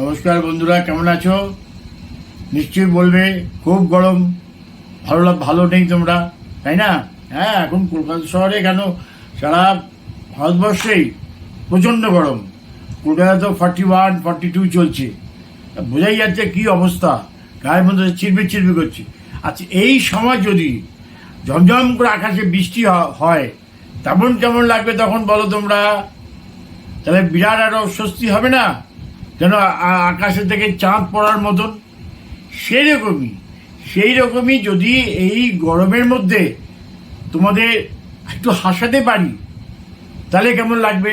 নমস্কার বন্ধুরা, কেমন আছো? নিশ্চয়ই বলবে, খুব গরম। ভালো ভালো নেই তোমরা, তাই না? হ্যাঁ এখন কলকাতা শহরে কেন? সারা ভারতবর্ষেই প্রচণ্ড গরম। কলকাতা তো ফর্টি ওয়ান ফর্টি টু চলছে বোঝাই যাচ্ছে কি অবস্থা। গায়ের মধ্যে চিরবি চিরবি করছে। আচ্ছা এই সময় যদি ঝমঝম করে আকাশে বৃষ্টি হয়, তেমন কেমন লাগবে তখন বলো তোমরা? তাহলে বিরাট আরও স্বস্তি হবে না? যেন আকাশে থেকে চাঁদ পড়ার মতন। সেই রকমই সেই রকমই যদি এই গরমের মধ্যে তোমাদের একটু হাসাতে পারি, তাহলে কেমন লাগবে?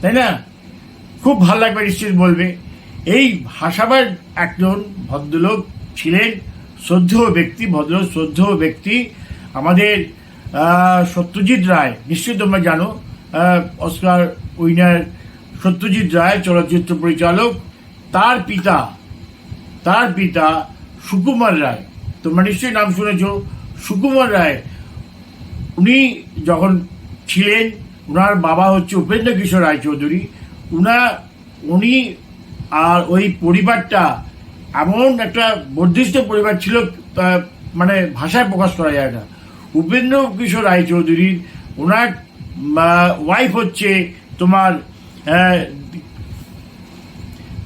তাই না? খুব ভালো লাগবে নিশ্চিত বলবে। এই হাসাবার একজন ভদ্রলোক ছিলেন, শ্রদ্ধেয় ব্যক্তি, ভদ্র, শ্রদ্ধেয় ব্যক্তি, আমাদের সত্যজিৎ রায়। নিশ্চয়ই তোমরা জানো অস্কার উইনার সত্যজিৎ রায় চলচ্চিত্র পরিচালক, তার পিতা তার পিতা সুকুমার রায়। তোমরা নিশ্চয়ই নাম শুনেছ, সুকুমার রায়। উনি যখন ছিলেন ওনার বাবা হচ্ছে উপেন্দ্র কিশোর রায়চৌধুরী। উনা, উনি আর ওই পরিবারটা এমন একটা বর্ধিষ্ঠ পরিবার ছিল মানে ভাষায় প্রকাশ করা যায় না। উপেন্দ্র কিশোর রায়চৌধুরীর ওনার ওয়াইফ হচ্ছে তোমার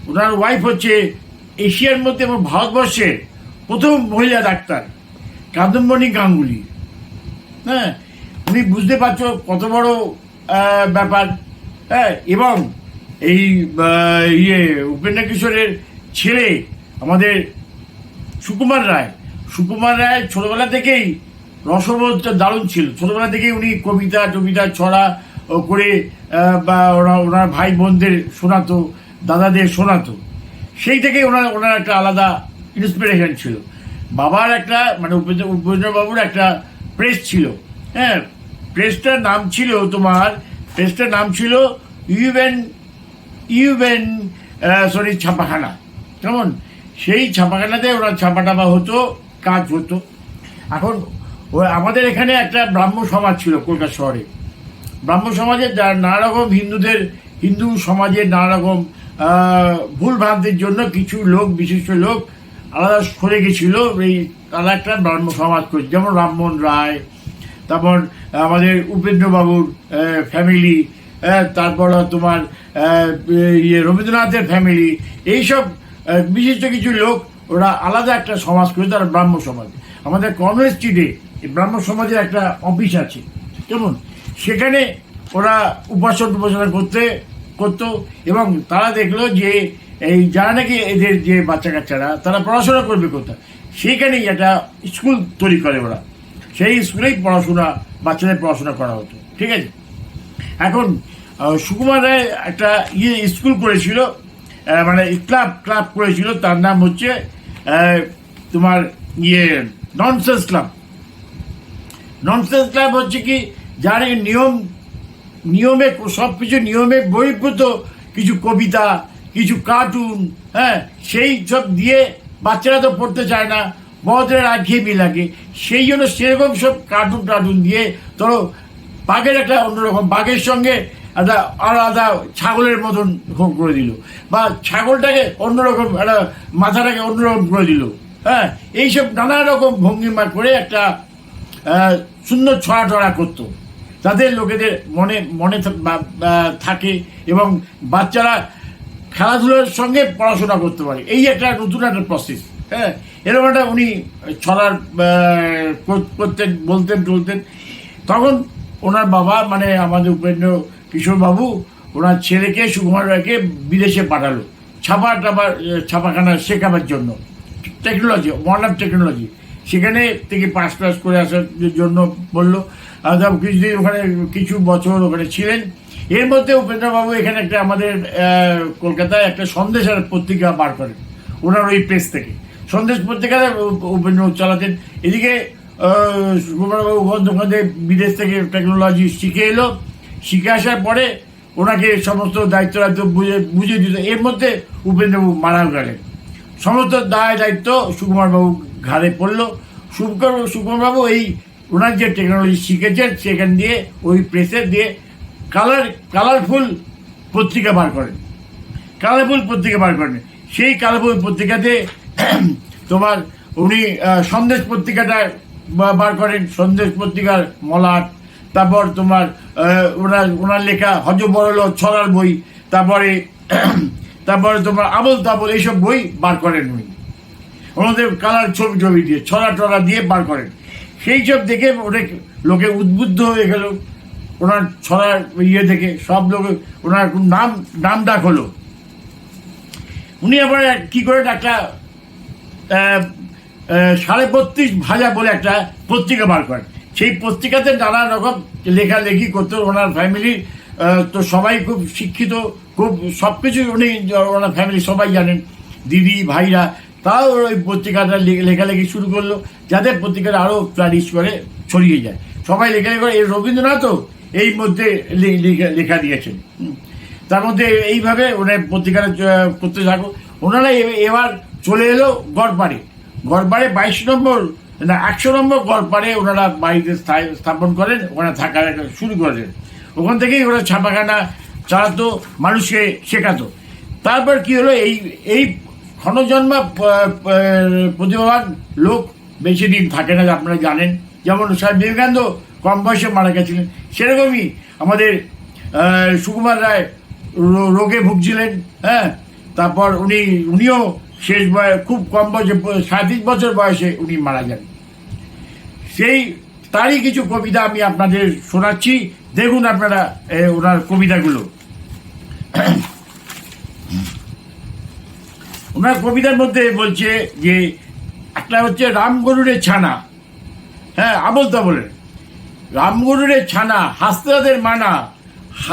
ওনার ওয়াইফ হচ্ছে এশিয়ার মধ্যে এবং ভারতবর্ষের প্রথম মহিলা ডাক্তার কাদম্বনী গাঙ্গুলি। হ্যাঁ তুমি বুঝতে পারছ কত বড় ব্যাপার। হ্যাঁ এবং এই ইয়ে উপেন্দ্র কিশোরের ছেলে আমাদের সুকুমার রায়। সুকুমার রায় ছোটবেলা থেকেই রসবোধটা দারুণ ছিল। ছোটবেলা থেকেই উনি কবিতা, টবিতা ছড়া করে বা ওরা, ওনার ভাই বোনদের শোনাতো, দাদাদের শোনাতো। সেই থেকেই ওনার ওনার একটা আলাদা ইন্সপিরেশন ছিল। বাবার একটা মানে উপেন্দ্র উপেন্দ্র বাবুর একটা প্রেস ছিল। হ্যাঁ প্রেসটার নাম ছিল তোমার প্রেসটার নাম ছিল ইউভেন ইউভেন সরি ছাপাখানা। কেমন? সেই ছাপাখানাতে ওরা ছাপা টাপা হতো, কাজ হতো। এখন আমাদের এখানে একটা ব্রাহ্ম সমাজ ছিল কলকাতা শহরে। ব্রাহ্ম সমাজের যা- নানা রকম হিন্দুদের, হিন্দু সমাজের নানা রকম ভুল ভ্রান্তির জন্য কিছু লোক, বিশিষ্ট লোক আলাদা সরে গেছিল এই তারা একটা ব্রাহ্ম সমাজ করছে যেমন রামমোহন রায়, তারপর আমাদের উপেন্দ্রবাবুর ফ্যামিলি তারপর তোমার ইয়ে রবীন্দ্রনাথের ফ্যামিলি এইসব বিশিষ্ট কিছু লোক ওরা আলাদা একটা সমাজ করে তারা ব্রাহ্ম সমাজ। আমাদের কংগ্রেস স্ট্রিটে ব্রাহ্ম সমাজের একটা অফিস আছে। কেমন? সেখানে ওরা উপাসন উপাসনা করতে, করতো এবং তারা দেখল যে এই যারা নাকি এদের যে বাচ্চা কাচ্চারা তারা পড়াশোনা করবে কোথায়? সেইখানেই একটা স্কুল তৈরি করে ওরা। সেই স্কুলেই পড়াশোনা, বাচ্চাদের পড়াশোনা করা হতো। ঠিক আছে? এখন সুকুমার রায় একটা ইয়ে স্কুল করেছিল মানে ক্লাব ক্লাব করেছিল, তার নাম হচ্ছে তোমার ইয়ে ননসেন্স ক্লাব। ননসেন্স ক্লাব হচ্ছে কি যার নিয়ম, নিয়মে সব কিছু নিয়মে বহির্ভূত কিছু কবিতা, কিছু কার্টুন হ্যাঁ সেই সব দিয়ে বাচ্চারা তো পড়তে চায় না, বড়দের আঘেয়েমি লাগে। সেই জন্য সেরকম সব কার্টুন টার্টুন দিয়ে ধরো বাঘের একটা অন্যরকম, বাঘের সঙ্গে একটা আলাদা ছাগলের মতন করে দিল বা ছাগলটাকে অন্যরকম, একটা মাথাটাকে অন্যরকম করে দিল হ্যাঁ এইসব নানা রকম ভঙ্গিমা করে একটা সুন্দর ছড়া টড়া করতো। তাদের লোকেদের মনে মনে থাকে এবং বাচ্চারা খেলাধুলার সঙ্গে পড়াশোনা করতে পারে। এই একটা নতুন একটা প্রসেস হ্যাঁ? এরকম একটা উনি ছড়ার করতেন বলতেন টলতেন তখন ওনার বাবা মানে আমাদের উপেন্দ্র কিশোর বাবু ওনার ছেলেকে সুকুমার রায়কে বিদেশে পাঠালো ছাপা আহ, ছাপাখানা শেখাবার জন্য। টেকনোলজি মডার্ন টেকনোলজি সেখানে থেকে পাস টাস করে আসার জন্য বলল কিছুদিন ওখানে, কিছু বছর ওখানে ছিলেন। এর মধ্যে উপেন্দ্রবাবু এখানে একটা আমাদের কলকাতায় একটা সন্দেশের পত্রিকা বার করেন, ওনার ওই প্রেস থেকে। সন্দেশ পত্রিকাতে উপ- উপেন্দ্র চালাতেন। এদিকে সুকুমারবাবু বন্দ্যোপাধ্যায় বিদেশ থেকে টেকনোলজি শিখে এলো। শিখে আসার পরে ওনাকে সমস্ত দায়িত্ব দায়িত্ব বুঝে বুঝে দিত এর মধ্যে উপেন্দ্রবাবু মারা গেলেন। সমস্ত দায় দায়িত্ব সুকুমারবাবু ঘাড়ে পড়ল। সুকুমার সুকুমারবাবু এই ওনার যে টেকনোলজি শিখেছেন, সেখান দিয়ে, ওই প্রেসে দিয়ে কালার কালারফুল পত্রিকা বার করেন। কালারফুল পত্রিকা বার করেন। সেই কালারফুল পত্রিকাতে তোমার উনি সন্দেশ পত্রিকাটা বার করেন। সন্দেশ পত্রিকার মলাট, তারপর তোমার ওনার ওনার লেখা হজ বড়ল ছড়ার বই, তারপরে তারপরে তোমার আবল তাবল এইসব বই বার করেন উনি। ওনাদের কালার ছবি ছবি দিয়ে ছড়া টড়া দিয়ে বার করেন। সেই সব দেখে অনেক লোকে উদ্বুদ্ধ হয়ে গেল। ওনার ছড়ার ইয়ে দেখে সব লোকে ওনার নাম নাম ডাক হলো। উনি আবার কি করে একটা সাড়ে বত্রিশ ভাজা বলে একটা পত্রিকা বার করেন। সেই পত্রিকাতে নানা রকম লেখালেখি করতো ওনার ফ্যামিলি তো সবাই খুব শিক্ষিত, খুব সব কিছু উনি, ওনার ফ্যামিলি সবাই জানেন। দিদি, ভাইরা তাও ওই পত্রিকাটা লেখালেখি শুরু করল, যাতে পত্রিকাটা আরও ফ্লারিশ করে, ছড়িয়ে যায়। সবাই লেখালেখি করে এই রবীন্দ্রনাথও এই মধ্যে লেখা- দিয়েছেন। তার মধ্যে এইভাবে ওনার পত্রিকাটা করতে থাকো। ওনারা এবার চলে এলো গড়পাড়ে। গড়পাড়ে বাইশ নম্বর, না, একশো নম্বর গড়পাড়ে ওনারা বাড়িতে স্থাপন করেন ওখানে থাকা শুরু করেন। ওখান থেকেই ওরা ছাপাখানা চালাতো, মানুষকে শেখাতো। তারপর কি হলো, এই এই ক্ষণজন্মা প্রতিভাবান লোক বেশি দিন থাকে না, আপনারা জানেন। যেমন স্বামী বিবেকানন্দ কম বয়সে মারা গেছিলেন। সেরকমই আমাদের সুকুমার রায় রোগে ভুগছিলেন হ্যাঁ? তারপর উনি, উনিও শেষ বয়স খুব কম বয়সে সাঁত্রিশ বছর বয়সে উনি মারা যান। সেই, তারই কিছু কবিতা আমি আপনাদের শোনাচ্ছি। দেখুন আপনারা ওনার কবিতাগুলো। ওনার কবিতার মধ্যে বলছে যে, একটা হচ্ছে রামগরুরের ছানা। হ্যাঁ আবল বলে রামগরুরের ছানা হাসতে মানা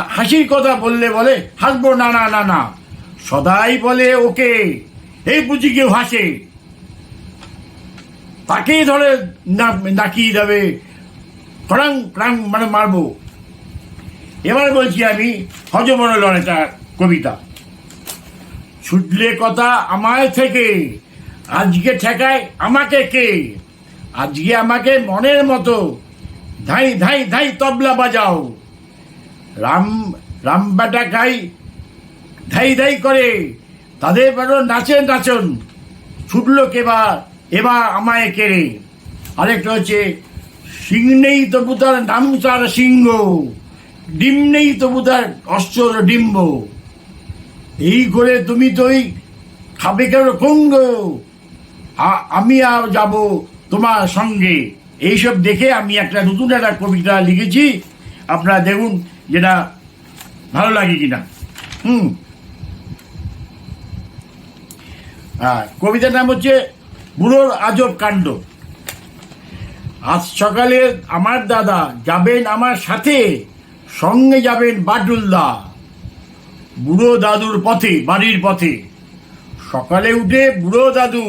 হাসির কথা বললে বলে, হাসবো না না না না। সদাই বলে ওকে, এই বুঝি কেউ হাসে। তাকেই ধরে নাকিয়ে দেবে। ক্রাং ক্রাং মানে মারবো। এবার বলছি আমি হজমরল একটা কবিতা। ছুটলে কথা আমায় থেকে। আজকে ঠেকায় আমাকে কে? আজকে আমাকে মনের মতো। ধাই ধাই ধাই তবলা বাজাও। রাম রাম বেটা খাই ধাই ধাই করে। তাদের বেরো নাচেন, নাচন। ছুটলো কেবার, এবার আমায় কেড়ে। আরেকটা হচ্ছে, সিং নেই তবু তার নাম তার সিংহ। ডিম নেই তবু তার অস্ত্র ডিম্ব। এই করে তুমি তোই খাবে কেন কঙ্গ আমি আর যাব তোমার সঙ্গে। এইসব দেখে আমি একটা নতুন একটা কবিতা লিখেছি। আপনারা দেখুন যেটা ভালো লাগে কিনা। হুম। কবিতার নাম হচ্ছে বুড়োর আজব কাণ্ড। আজ সকালে আমার দাদা যাবেন আমার সাথে, সঙ্গে যাবেন বাটুলদা। বুড়ো দাদুর পথে, বাড়ির পথে। সকালে উঠে বুড়ো দাদু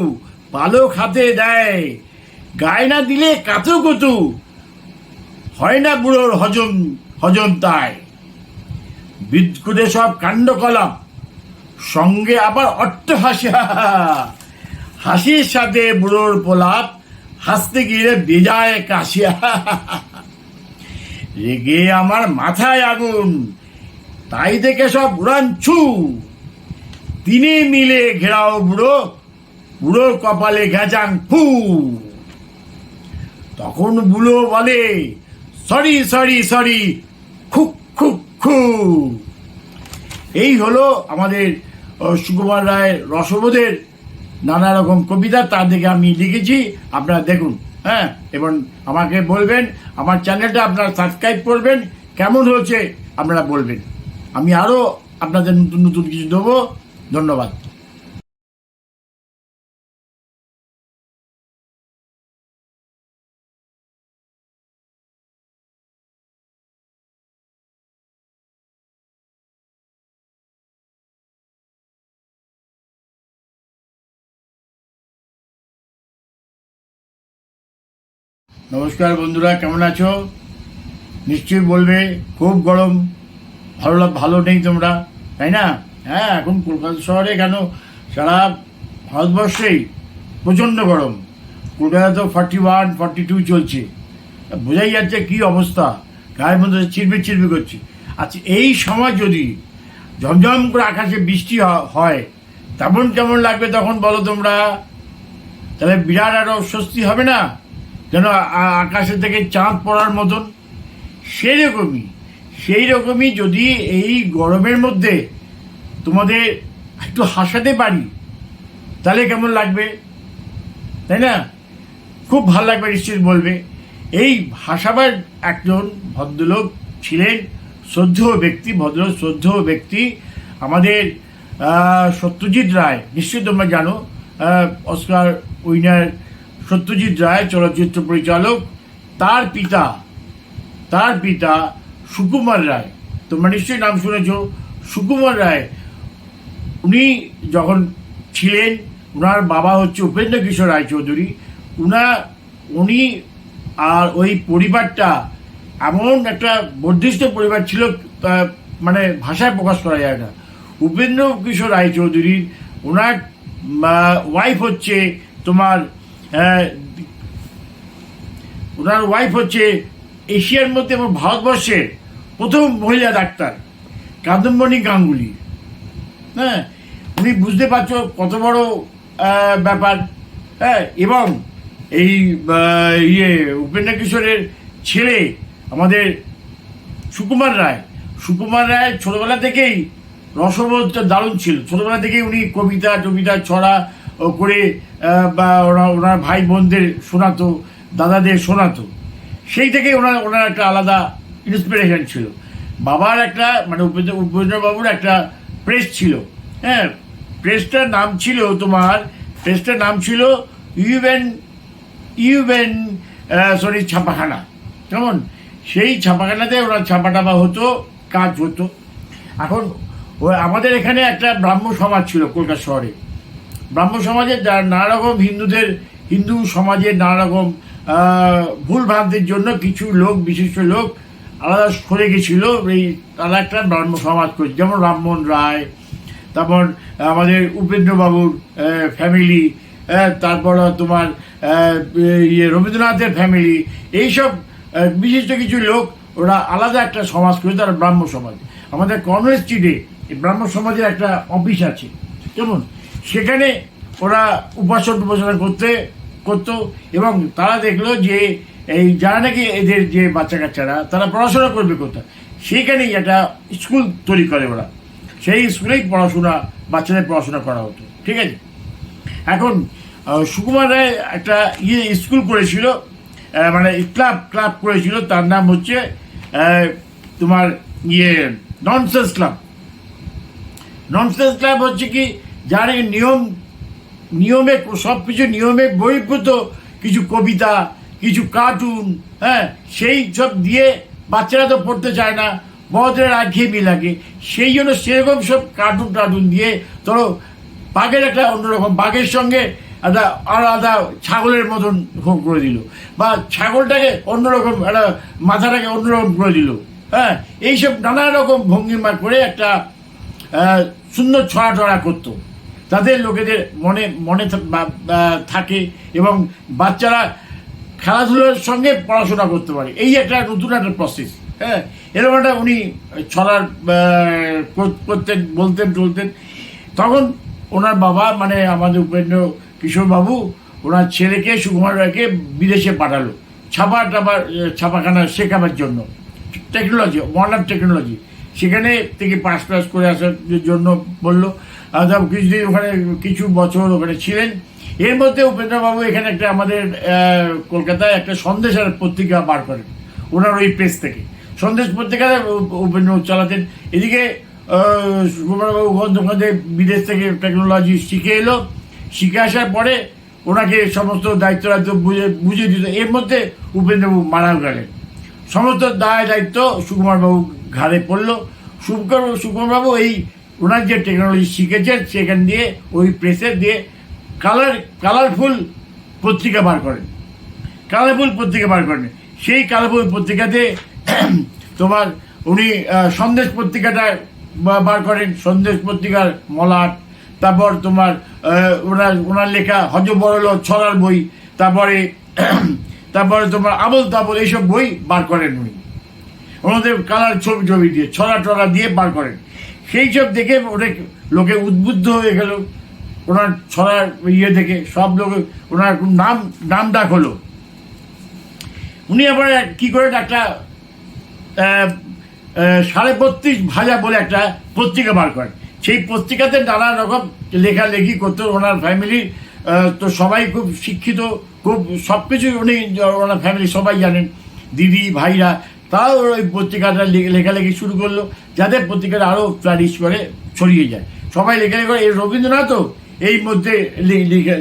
পালক হাতে দেয় গায়ে না দিলে কাতু কুতু হয় না বুড়োর হজম হজম তাই। বিদ্যুতে সব কাণ্ডকলাপ সঙ্গে আবার অট্ট হাসা হাসির সাথে বুড়োর পোলাপ হাসতে গিয়ে বেজায় কাশিয়া রেগে আমার মাথায় আগুন তাই দেখে সব উড়ান ছু তিনি মিলে ঘেরাও বুড়ো বুড়ো কপালে ঘেঁচাং ফু। তখন বুড়ো বলে, সরি সরি সরি, খুক খুক, খু। এই হলো আমাদের সুকুমার রায়ের রসবোধের নানা রকম কবিতা তা থেকে আমি লিখেছি। আপনারা দেখুন হ্যাঁ? এবং আমাকে বলবেন, আমার চ্যানেলটা আপনারা সাবস্ক্রাইব করবেন। কেমন হয়েছে আপনারা বলবেন। আমি আরও আপনাদের নতুন নতুন কিছু দেবো। ধন্যবাদ। নমস্কার বন্ধুরা, কেমন আছো? নিশ্চয়ই বলবে খুব গরম। ভালো ভালো নেই তোমরা, তাই না? হ্যাঁ এখন কলকাতা শহরে কেন? সারা ভারতবর্ষেই প্রচণ্ড গরম। কলকাতা তো ফর্টি ওয়ান ফর্টি টু চলছে। বোঝাই যাচ্ছে কী অবস্থা। গায়ের মধ্যে চিরবি চিরবি করছে। আচ্ছা এই সময় যদি ঝমঝম করে আকাশে বৃষ্টি হয়, তেমন কেমন লাগবে তখন বলো তোমরা? তাহলে বিরাট আরও স্বস্তি হবে না? যেন আ- আকাশে থেকে চাঁদ পড়ার মতন? সেই রকমই সেই রকমই যদি এই গরমের মধ্যে তোমাদের একটু হাসাতে পারি, তাহলে কেমন লাগবে? তাই না? খুব ভালো লাগবে নিশ্চিত বলবে। এই হাসাবার একজন ভদ্রলোক ছিলেন শ্রদ্ধেয় ব্যক্তি ভদ্রলোক শ্রদ্ধেয় ব্যক্তি, আমাদের সত্যজিৎ রায়। নিশ্চয়ই তোমরা জানো অস্কার উইনার সত্যজিৎ রায়, চলচ্চিত্র পরিচালক। তার পিতা তার পিতা সুকুমার রায়। তোমরা নিশ্চয়ই নাম শুনেছ, সুকুমার রায়। উনি যখন ছিলেন ওনার বাবা হচ্ছে উপেন্দ্র কিশোর রায়চৌধুরী। উনা, উনি আর ওই পরিবারটা এমন একটা বর্ধিষ্ঠ পরিবার ছিল মানে ভাষায় প্রকাশ করা যায় না। উপেন্দ্র কিশোর রায়চৌধুরীর ওনার ওয়াইফ হচ্ছে তোমার ওনার ওয়াইফ হচ্ছে এশিয়ার মধ্যে এবং ভারতবর্ষের প্রথম মহিলা ডাক্তার কাদম্বনী গাঙ্গুলি। হ্যাঁ উনি বুঝতে পারছ কত বড় ব্যাপার। হ্যাঁ এবং এই ইয়ে উপেন্দ্র কিশোরের ছেলে আমাদের সুকুমার রায়। সুকুমার রায় ছোটবেলা থেকেই রসবোধটা দারুণ ছিল। ছোটবেলা থেকেই উনি কবিতা, টবিতা ছড়া করে বা ওরা, ওনার ভাই বোনদের শোনাতো, দাদাদের শোনাতো। সেই থেকে ওনার ওনার একটা আলাদা ইন্সপিরেশন ছিল। বাবার একটা মানে উপেন্দ্র, উপেন্দ্রবাবুর একটা প্রেস ছিল। হ্যাঁ প্রেসটার নাম ছিল তোমার প্রেসটার নাম ছিল ইউভেন ইউভেন সরি ছাপাখানা। কেমন? সেই ছাপাখানাতে ওরা ছাপা টাপা হতো, কাজ হতো। এখন আমাদের এখানে একটা ব্রাহ্ম সমাজ ছিল কলকাতা শহরে। ব্রাহ্ম সমাজের যা- নানা রকম হিন্দুদের, হিন্দু সমাজের নানা রকম ভুল ভ্রান্তির জন্য কিছু লোক, বিশিষ্ট লোক আলাদা সরে গেছিল এই তারা একটা ব্রাহ্ম সমাজ করে। যেমন রামমোহন রায়, তারপর আমাদের উপেন্দ্রবাবুর ফ্যামিলি তারপর তোমার ইয়ে রবীন্দ্রনাথের ফ্যামিলি এইসব বিশিষ্ট কিছু লোক ওরা আলাদা একটা সমাজ করে, তারা ব্রাহ্ম সমাজ। আমাদের কংগ্রেস স্ট্রিটে ব্রাহ্ম সমাজের একটা অফিস আছে। কেমন? সেখানে ওরা উপাসন উপাসনা করতে করতো এবং তারা দেখল যে এই যারা নাকি এদের যে বাচ্চা কাচ্চারা তারা পড়াশোনা করবে কোথায়? সেইখানেই একটা স্কুল তৈরি করে ওরা। সেই স্কুলেই পড়াশোনা, বাচ্চাদের পড়াশোনা করা হতো। ঠিক আছে? এখন সুকুমার রায় একটা ইয়ে স্কুল করেছিল মানে ক্লাব ক্লাব করেছিল, তার নাম হচ্ছে তোমার ইয়ে ননসেন্স ক্লাব। ননসেন্স ক্লাব হচ্ছে কি, যারা নিয়ম নিয়মে সব কিছু নিয়মে বহির্ভূত, কিছু কবিতা, কিছু কার্টুন হ্যাঁ সেই সব দিয়ে বাচ্চারা তো পড়তে চায় না, বড়দের আঘেয়েমি লাগে। সেই জন্য সেরকম সব কার্টুন টার্টুন দিয়ে ধরো বাঘের একটা অন্যরকম, বাঘের সঙ্গে একটা আলাদা ছাগলের মতন করে দিল বা ছাগলটাকে অন্যরকম, একটা মাথাটাকে অন্যরকম করে দিল হ্যাঁ এইসব নানা রকম ভঙ্গিমা করে একটা সুন্দর ছড়া টড়া করতো। তাদের লোকেদের মনে মনে থাকে এবং বাচ্চারা খেলাধুলার সঙ্গে পড়াশোনা করতে পারে। এই একটা নতুন একটা প্রসেস হ্যাঁ? এরকম একটা উনি ছড়ার করতেন বলতেন টলতেন তখন ওনার বাবা মানে আমাদের উপেন্দ্র কিশোর বাবু ওনার ছেলেকে সুকুমার রায়কে বিদেশে পাঠালো। ছাপা আহ, ছাপাখানা শেখাবার জন্য। Technology modern technology. সেখানে থেকে পাস পাস করে আসার জন্য বলল। আর কিছুদিন ওখানে কিছু বছর ওখানে ছিলেন। এর মধ্যে উপেন্দ্রবাবু এখানে একটা আমাদের কলকাতায় একটা সন্দেশের পত্রিকা বার করেন। ওনার ওই প্রেস থেকে। সন্দেশ পত্রিকাতে উপ- উপেন্দ্র চালাতেন। এদিকে সুকুমারবাবু বন্দ্যোপাধ্যায় বিদেশ থেকে টেকনোলজি শিখে এলো। শিখে আসার পরে ওনাকে সমস্ত দায়িত্ব দায়িত্ব বুঝে, বুঝিয়ে দিত। এর মধ্যে উপেন্দ্রবাবু মারাও গেলেন। সমস্ত দায় দায়িত্ব সুকুমারবাবু ঘাড়ে পড়ল। সুকুমার সুকুমারবাবু এই ওনার যে টেকনোলজি শিখেছেন, সেখান দিয়ে, ওই প্রেসে দিয়ে কালার কালারফুল পত্রিকা বার করেন। কালারফুল পত্রিকা বার করেন। সেই কালারফুল পত্রিকাতে তোমার উনি সন্দেশ পত্রিকাটা বার করেন। সন্দেশ পত্রিকার মলাট, তারপর তোমার ওনার ওনার লেখা হজ বড়ল ছড়ার বই, তারপরে তারপরে তোমার আবল তাবল এইসব বই বার করেন উনি। ওনাদের কালার ছবি ছবি দিয়ে ছড়া টড়া দিয়ে বার করেন। সেই সব দেখে অনেক লোকে উদ্বুদ্ধ হয়ে গেল। ওনার ছড়ার ইয়ে দেখে সব লোক ওনার নাম নাম ডাক হলো। উনি আবার কি করে একটা সাড়ে বত্রিশ ভাজা বলে একটা পত্রিকা বার করেন। সেই পত্রিকাতে নানা রকম লেখালেখি করতো ওনার ফ্যামিলি তো সবাই খুব শিক্ষিত, খুব সব কিছুই উনি, ওনার ফ্যামিলি সবাই জানেন। দিদি, ভাইরা তাও ওই পত্রিকাটা লেখালেখি শুরু করল, যাতে পত্রিকাটা আরও ফ্লারিশ করে, ছড়িয়ে যায়। সবাই লেখালেখি করে। এই রবীন্দ্রনাথও এই মধ্যে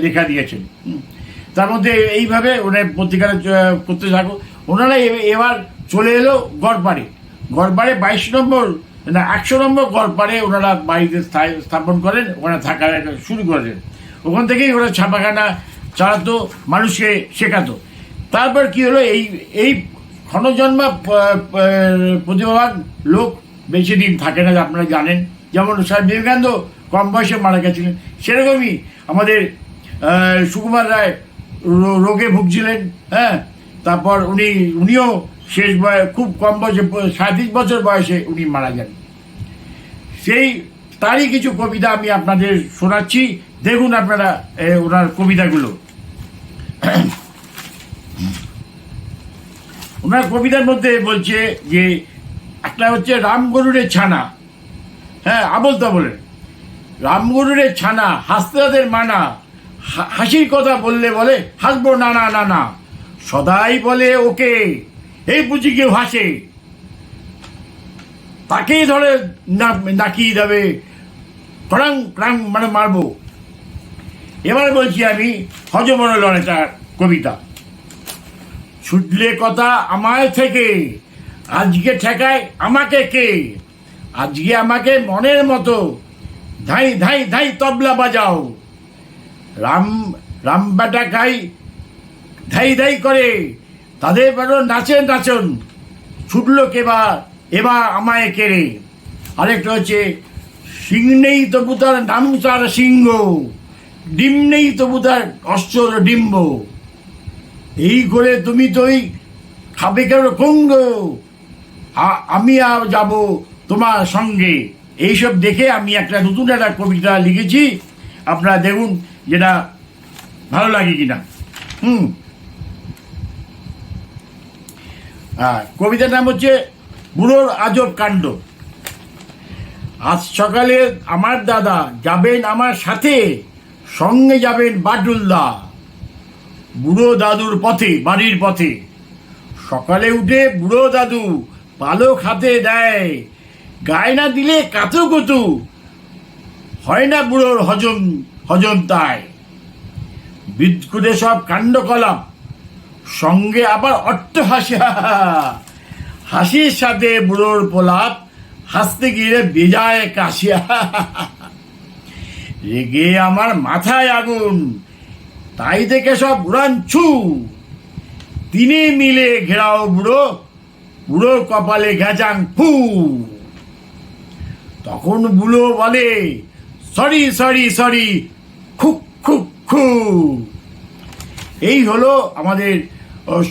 লেখা- দিয়েছেন। তার মধ্যে এইভাবে ওনার পত্রিকাটা করতে থাকো। ওনারা এবার চলে এলো গড়পাড়ে। গড়পাড়ে বাইশ নম্বর, না, একশো নম্বর গড়পাড়ে ওনারা বাড়িতে স্থাপন করেন। ওখানে থাকা শুরু করেন ওখান থেকেই ওরা ছাপাখানা চালাতো, মানুষকে শেখাতো। তারপর কি হলো? এই এই ক্ষণজন্মা প্রতিভাবান লোক বেশি দিন থাকে না, আপনারা জানেন। যেমন স্বামী বিবেকানন্দ কম বয়সে মারা গেছিলেন। সেরকমই আমাদের সুকুমার রায় রোগে ভুগছিলেন হ্যাঁ? তারপর উনি, উনিও শেষ বয়স খুব কম বয়সে, সাঁত্রিশ বছর বয়সে উনি মারা যান। সেই, তারই কিছু কবিতা আমি আপনাদের শোনাচ্ছি। দেখুন আপনারা ওনার কবিতাগুলো। ওনার কবিতার মধ্যে বলছে যে, একটা হচ্ছে রামগরুরের ছানা। হ্যাঁ আবল তাবলে রামগরুরের ছানা হাসতে তাদের মানা হাসির কথা বললে বলে, হাসবো না না না না। সদাই বলে ওকে, এই বুঝি কেউ হাসে। তাকেই ধরে নাকিয়ে দেবে। ক্রাং ক্রাং মানে মারবো। এবার বলছি আমি হজমরলন একটা কবিতা। ছুটলে কথা আমায় থেকে। আজকে ঠেকায় আমাকে কে? আজকে আমাকে মনের মতো। ধাই ধাই ধাই তবলা বাজাও। রাম রাম বেটা খাই ধাই ধাই করে। তাদের বেরো নাচেন, নাচন। ছুটলো কেবার এবার আমায় কেড়ে আরেকটা হচ্ছে, সিং নেই তবু তার নাম তার সিংহ। ডিম নেই তবু তার অশ্বর ডিম্ব। এই করে তুমি তোই খাবে কেন কঙ্গ আমি আর যাব তোমার সঙ্গে। এইসব দেখে আমি একটা নতুন একটা কবিতা লিখেছি। আপনারা দেখুন যেটা ভালো লাগে কিনা। হুম। হ্যাঁ কবিতার নাম হচ্ছে বুড়োর আজব কাণ্ড। আজ সকালে আমার দাদা যাবেন আমার সাথে, সঙ্গে যাবেন বাটুলদা। বুড়ো দাদুর পথে, বাড়ির পথে। সকালে উঠে বুড়ো দাদু পালক হাতে দেয় গায়ে না দিলে কাতু কুতু। হয় না বুড়োর হজম হজম তাই। বিদ্যুতে সব কাণ্ড কলাম, সঙ্গে আবার অট্ট হাসি। হাসির সাথে বুড়োর পোলাপ হাসতে গিয়ে বেজায় কাশিয়া। রেগে আমার মাথায় আগুন তাই থেকে সব উড়ান ছু তিনি মিলে ঘেরাও বুড়ো বুড়োর কপালে ঘেঁচাং ফু তখন বুড়ো বলে, সরি সরি সরি, খুক খুক, খু। এই হলো আমাদের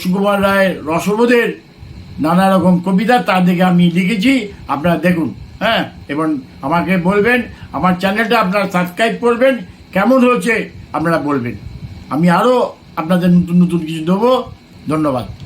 সুকুমার রায়ের রসবোধের নানা রকম কবিতা তার দিকে আমি লিখেছি। আপনারা দেখুন হ্যাঁ? এবং আমাকে বলবেন, আমার চ্যানেলটা আপনারা সাবস্ক্রাইব করবেন। কেমন হয়েছে আপনারা বলবেন। আমি আরও আপনাদের নতুন নতুন কিছু দেবো। ধন্যবাদ।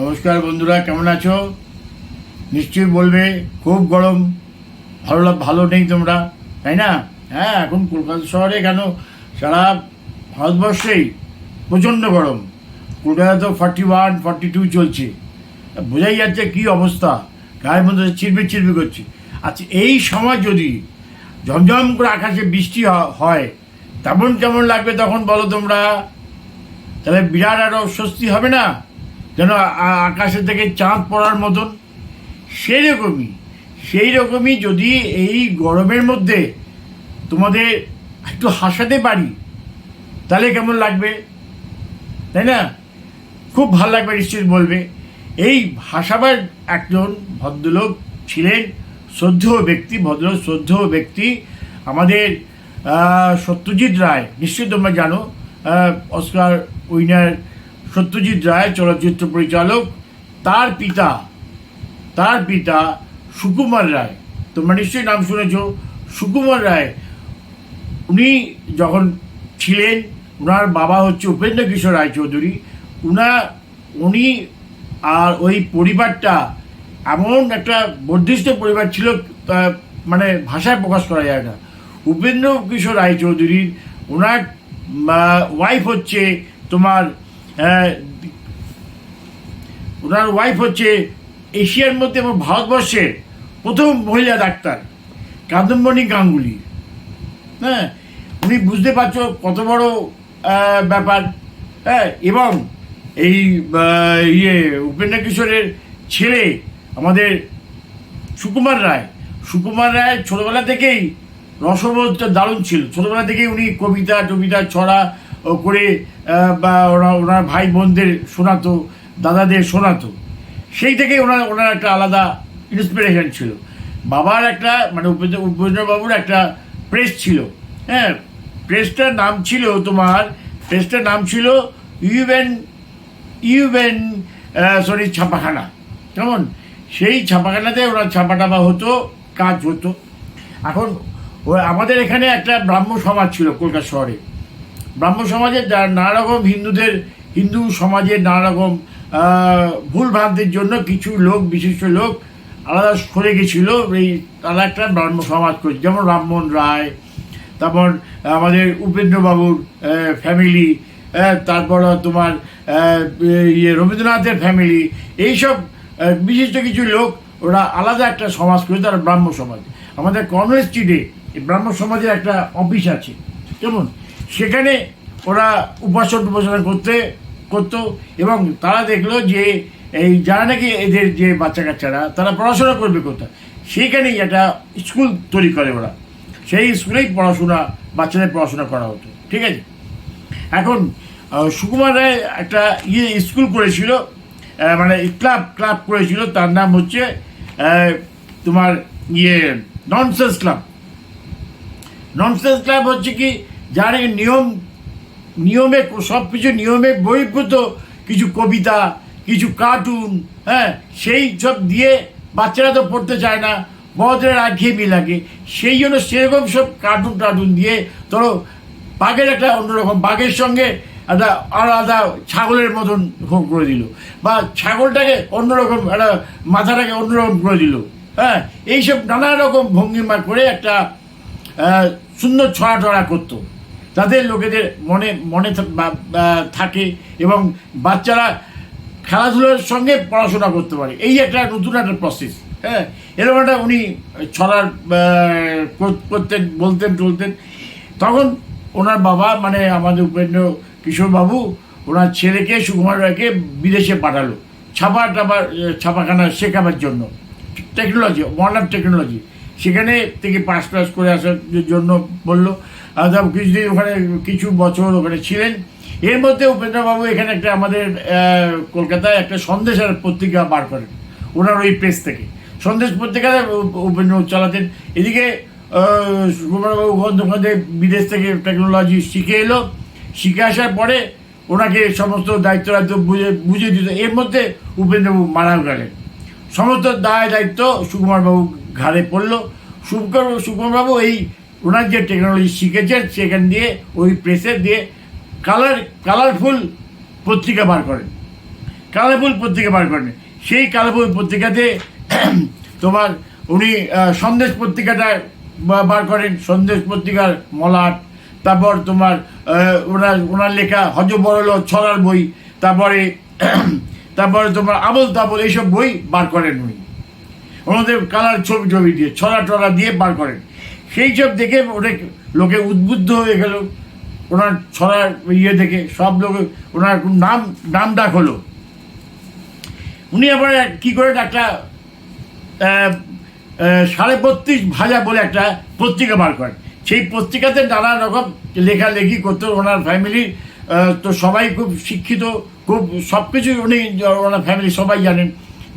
নমস্কার বন্ধুরা, কেমন আছো? নিশ্চয়ই বলবে, খুব গরম। ভালো ভালো নেই তোমরা, তাই না? হ্যাঁ এখন কলকাতা শহরে কেন? সারা ভারতবর্ষেই প্রচণ্ড গরম। কলকাতা তো ফর্টি ওয়ান ফর্টি টু চলছে। বোঝাই যাচ্ছে কী অবস্থা। গায়ের মধ্যে চিরবির চিরবির করছে। আচ্ছা এই সময় যদি ঝমঝম করে আকাশে বৃষ্টি হয়, তেমন কেমন লাগবে তখন বলো তোমরা? তাহলে বিরাট আরও স্বস্তি হবে না? যেন আকাশে থেকে চাঁদ পড়ার মতন। সেই রকমই সেই রকমই যদি এই গরমের মধ্যে তোমাদের একটু হাসাতে পারি, তাহলে কেমন লাগবে? তাই না? খুব ভালো লাগবে নিশ্চিত বলবে। এই হাসাবার একজন ভদ্রলোক ছিলেন, শ্রদ্ধেয় ব্যক্তি ভদ্রলোক শ্রদ্ধেয় ব্যক্তি, আমাদের সত্যজিৎ রায়। নিশ্চয়ই তোমরা জানো অস্কার উইনার সত্যজিৎ রায় চলচ্চিত্র পরিচালক, তার পিতা তার পিতা সুকুমার রায়। তোমরা নিশ্চয়ই নাম শুনেছ, সুকুমার রায়। উনি যখন ছিলেন ওনার বাবা হচ্ছে উপেন্দ্র কিশোর রায়চৌধুরী। উনা, উনি আর ওই পরিবারটা এমন একটা বর্ধিষ্ঠ পরিবার ছিল মানে ভাষায় প্রকাশ করা যায় না। উপেন্দ্র কিশোর রায়চৌধুরীর ওনার ওয়াইফ হচ্ছে তোমার ওনার ওয়াইফ হচ্ছে এশিয়ার মধ্যে এবং ভারতবর্ষের প্রথম মহিলা ডাক্তার কাদম্বনী গাঙ্গুলি। হ্যাঁ উনি বুঝতে পারছ কত বড় ব্যাপার। হ্যাঁ এবং এই ইয়ে উপেন্দ্র কিশোরের ছেলে আমাদের সুকুমার রায়। সুকুমার রায় ছোটোবেলা থেকেই রসবোধটা দারুণ ছিল। ছোটবেলা থেকেই উনি কবিতা, টবিতা, ছড়া করে বা ওরা, ওনার ভাই বোনদের শোনাতো, দাদাদের শোনাতো। সেই থেকেই ওনার ওনার একটা আলাদা ইন্সপিরেশন ছিল। বাবার একটা মানে উপেন্দ্র, উপেন্দ্রবাবুর একটা প্রেস ছিল। হ্যাঁ প্রেসটার নাম ছিল তোমার প্রেসটার নাম ছিল ইউএন ইউএন সরি ছাপাখানা। কেমন? সেই ছাপাখানাতে ওরা ছাপা টাপা হতো, কাজ হতো। এখন আমাদের এখানে একটা ব্রাহ্ম সমাজ ছিল কলকাতা শহরে। ব্রাহ্ম সমাজের নানা রকম হিন্দুদের, হিন্দু সমাজের নানা রকম ভুল ভ্রান্তির জন্য কিছু লোক, বিশিষ্ট লোক আলাদা সরে গেছিল। এই তারা একটা ব্রাহ্ম সমাজ করেছে। যেমন রামমোহন রায়, তারপর আমাদের উপেন্দ্রবাবুর ফ্যামিলি তারপর তোমার ইয়ে রবীন্দ্রনাথের ফ্যামিলি এইসব বিশিষ্ট কিছু লোক ওরা আলাদা একটা সমাজ করে তারা ব্রাহ্ম সমাজ। আমাদের কংগ্রেস স্ট্রিটে ব্রাহ্ম সমাজের একটা অফিস আছে। কেমন? সেখানে ওরা উপাসন উপাসনা করতে, করতো এবং তারা দেখল যে এই যারা নাকি এদের যে বাচ্চা কাচ্চারা তারা পড়াশোনা করবে কোথায়? সেইখানেই একটা স্কুল তৈরি করে ওরা। সেই স্কুলেই পড়াশোনা, বাচ্চাদের পড়াশোনা করা হতো। ঠিক আছে? এখন সুকুমার রায় একটা ইয়ে স্কুল করেছিল মানে ক্লাব ক্লাব করেছিল, তার নাম হচ্ছে তোমার ইয়ে ননসেন্স ক্লাব। ননসেন্স ক্লাব হচ্ছে কি যার নিয়ম, নিয়মে সব কিছু নিয়মে বহির্ভূত কিছু কবিতা, কিছু কার্টুন হ্যাঁ সেই সব দিয়ে বাচ্চারা তো পড়তে চায় না, বড়দের আঘেয়েমি লাগে। সেই জন্য সেরকম সব কার্টুন টার্টুন দিয়ে ধরো বাঘের একটা অন্যরকম, বাঘের সঙ্গে একটা আলাদা ছাগলের মতন করে দিল বা ছাগলটাকে অন্যরকম, একটা মাথাটাকে অন্যরকম করে দিল হ্যাঁ এইসব নানা রকম ভঙ্গিমা করে একটা সুন্দর ছড়া টড়া করতো। তাদের লোকেদের মনে মনে থাকে এবং বাচ্চারা খেলাধুলার সঙ্গে পড়াশোনা করতে পারে। এই একটা নতুন একটা প্রসেস হ্যাঁ? এরকম একটা উনি ছড়ার করতেন বলতেন টলতেন তখন ওনার বাবা মানে আমাদের উপেন্দ্র কিশোর বাবু ওনার ছেলেকে সুকুমার রায়কে বিদেশে পাঠালো ছাপা আহ, ছাপাখানা শেখাবার জন্য। Technology modern technology. সেখানে থেকে পাস টাস করে আসার জন্য বলল তারপর কিছুদিন ওখানে, কিছু বছর ওখানে ছিলেন। এর মধ্যে উপেন্দ্রবাবু এখানে একটা আমাদের কলকাতায় একটা সন্দেশের পত্রিকা বার করেন, ওনার ওই প্রেস থেকে। সন্দেশ পত্রিকাতে উপ- উপেন্দ্র চালাতেন। এদিকে সুকুমারবাবু ওখান বিদেশ থেকে টেকনোলজি শিখে এলো। শিখে আসার পরে ওনাকে সমস্ত দায়িত্ব দায়িত্ব বুঝে বুঝে দিত। এর মধ্যে উপেন্দ্রবাবু মারাও গেলেন। সমস্ত দায় দায়িত্ব সুকুমারবাবু ঘাড়ে পড়ল। সুকুমার, সুকুমারবাবু এই ওনার যে টেকনোলজি শিখেছেন, সেখান দিয়ে, ওই প্রেসে দিয়ে কালার কালারফুল পত্রিকা বার করেন। কালারফুল পত্রিকা বার করেন। সেই কালারফুল পত্রিকাতে তোমার উনি সন্দেশ পত্রিকাটা বার করেন। সন্দেশ পত্রিকার মলাট, তারপর তোমার ওনার ওনার লেখা হজ বড়ল ছড়ার বই, তারপরে তারপরে তোমার আবল তাবল, এইসব বই বার করেন উনি। ওনাদের কালার ছবি ছবি দিয়ে ছড়া টড়া দিয়ে বার করেন। সেই সব দেখে অনেক লোকে উদ্বুদ্ধ হয়ে গেল। ওনার ছড়ার ইয়ে দেখে সব লোক ওনার নাম নাম ডাক হলো। উনি আবার কি করে একটা সাড়ে বত্রিশ ভাজা বলে একটা পত্রিকা বার করেন। সেই পত্রিকাতে নানা রকম লেখালেখি করতো ওনার ফ্যামিলির তো সবাই খুব শিক্ষিত, খুব সব কিছুই উনি, ওনার ফ্যামিলি সবাই জানেন।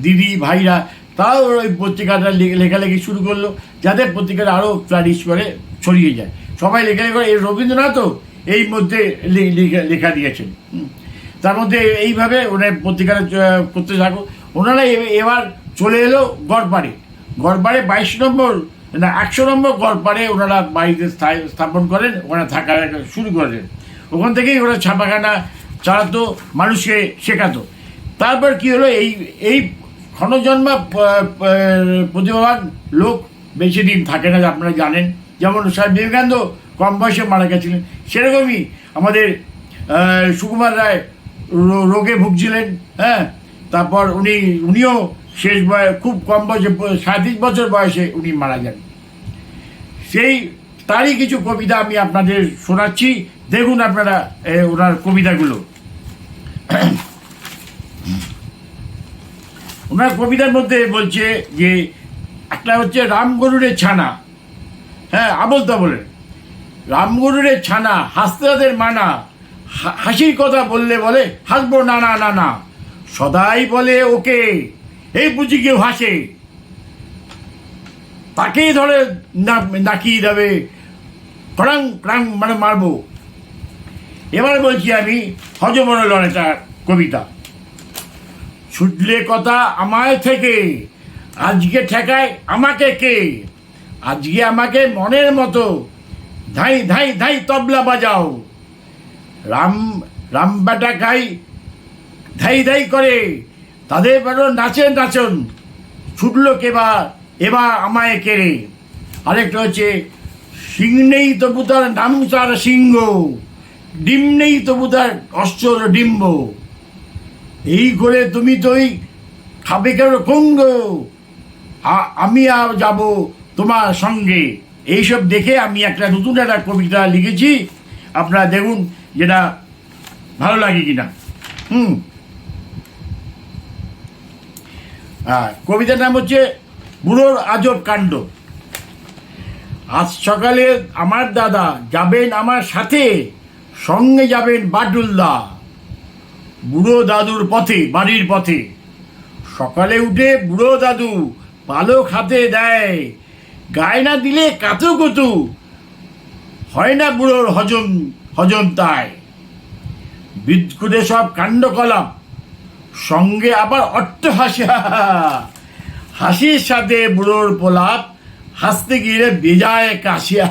দিদি, ভাইরা তাও ওই পত্রিকাটা লেখালেখি শুরু করল, যাতে পত্রিকাটা আরও ফ্লারিশ করে, ছড়িয়ে যায়। সবাই লেখালেখি করে, এই রবীন্দ্রনাথও এই মধ্যে লেখা- দিয়েছেন। তার মধ্যে এইভাবে ওনার পত্রিকাটা করতে থাকো। ওনারা এবার চলে এলো গড়পাড়ে। গড়পাড়ে বাইশ নম্বর, না, একশো নম্বর গড়পাড়ে ওনারা বাড়িতে স্থাপন করেন, ওনারা থাকা শুরু করেন। ওখান থেকেই ওরা ছাপাখানা চালাতো, মানুষকে শেখাতো। তারপর কি হলো, এই এই ক্ষণজন্মা প্রতিভাবান লোক বেশি দিন থাকে না, আপনারা জানেন। যেমন স্বামী বিবেকানন্দ কম বয়সে মারা গেছিলেন। সেরকমই আমাদের সুকুমার রায় রোগে ভুগছিলেন হ্যাঁ? তারপর উনি, উনিও শেষ বয়স খুব কম বয়সে সাঁত্রিশ বছর বয়সে উনি মারা যান। সেই, তারই কিছু কবিতা আমি আপনাদের শোনাচ্ছি। দেখুন আপনারা ওনার কবিতাগুলো। ওনার কবিতার মধ্যে বলছে যে, একটা হচ্ছে রামগরুরের ছানা। হ্যাঁ আবল তাবলের। রামগরুরের ছানা হাসতে তাদের মানা হাসির কথা বললে বলে, হাসবো না না না না। সদাই বলে ওকে, এই বুঝি কেউ হাসে। তাকেই ধরে নাকিয়ে দেবে। ক্রাং ক্রাং মানে মারবো। এবার বলছি আমি হজমরল একটা কবিতা। ছুটলে কথা আমায় থেকে, আজকে ঠেকায় আমাকে কে? আজকে আমাকে মনের মতো ধাই ধাই ধাই তবলা বাজাও। রাম রাম বেটা খাই ধাই ধাই করে, তাদের বেরো নাচেন নাচন ছুটলো কেবার এবার আমায় কেড়ে। আরেকটা হচ্ছে, সিং নেই তবু তার নাম তার সিংহ, ডিম নেই তবু তার অস্ত্র ডিম্ব। এই করে তুমি তোই খাবে কেন কঙ্গ আমি আর যাব তোমার সঙ্গে। এইসব দেখে আমি একটা নতুন একটা কবিতা লিখেছি। আপনারা দেখুন যেটা ভালো লাগে কিনা। হুম। হ্যাঁ কবিতার নাম হচ্ছে বুড়োর আজব কাণ্ড। আজ সকালে আমার দাদা যাবেন আমার সাথে, সঙ্গে যাবেন বাটুলদা। বুড়ো দাদুর পথে, বাড়ির পথে। সকালে উঠে বুড়ো দাদু পালক হাতে দেয় গায়ে না দিলে কাতু কুতু। হয় না বুড়োর হজম হজম তাই। বিদ্যুতে সব কাণ্ড কলাম, সঙ্গে আবার অট্ট হাসি হাসির সাথে বুড়োর পোলাপ হাসতে গিয়ে বেজায় কাশিয়া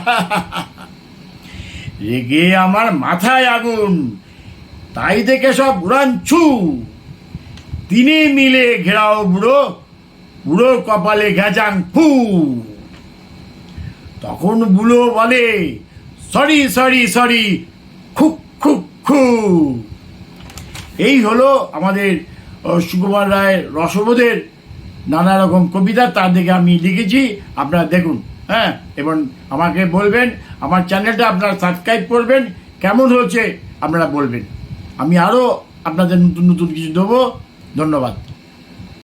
রেগে আমার মাথায় আগুন তাই দেখে সব উড়ান ছু তিনি মিলে ঘেরাও বুড়ো বুড়োর কপালে ঘেঁচাং ফু। তখন বুড়ো বলে, সরি সরি সরি, খুক খুক, খু। এই হলো আমাদের সুকুমার রায়ের রসবোধের নানা রকম কবিতা, তার দিকে আমি লিখেছি, আপনারা দেখুন হ্যাঁ? এবং আমাকে বলবেন, আমার চ্যানেলটা আপনারা সাবস্ক্রাইব করবেন, কেমন হয়েছে আপনারা বলবেন। আমি আরও আপনাদের নতুন নতুন কিছু দেবো। ধন্যবাদ।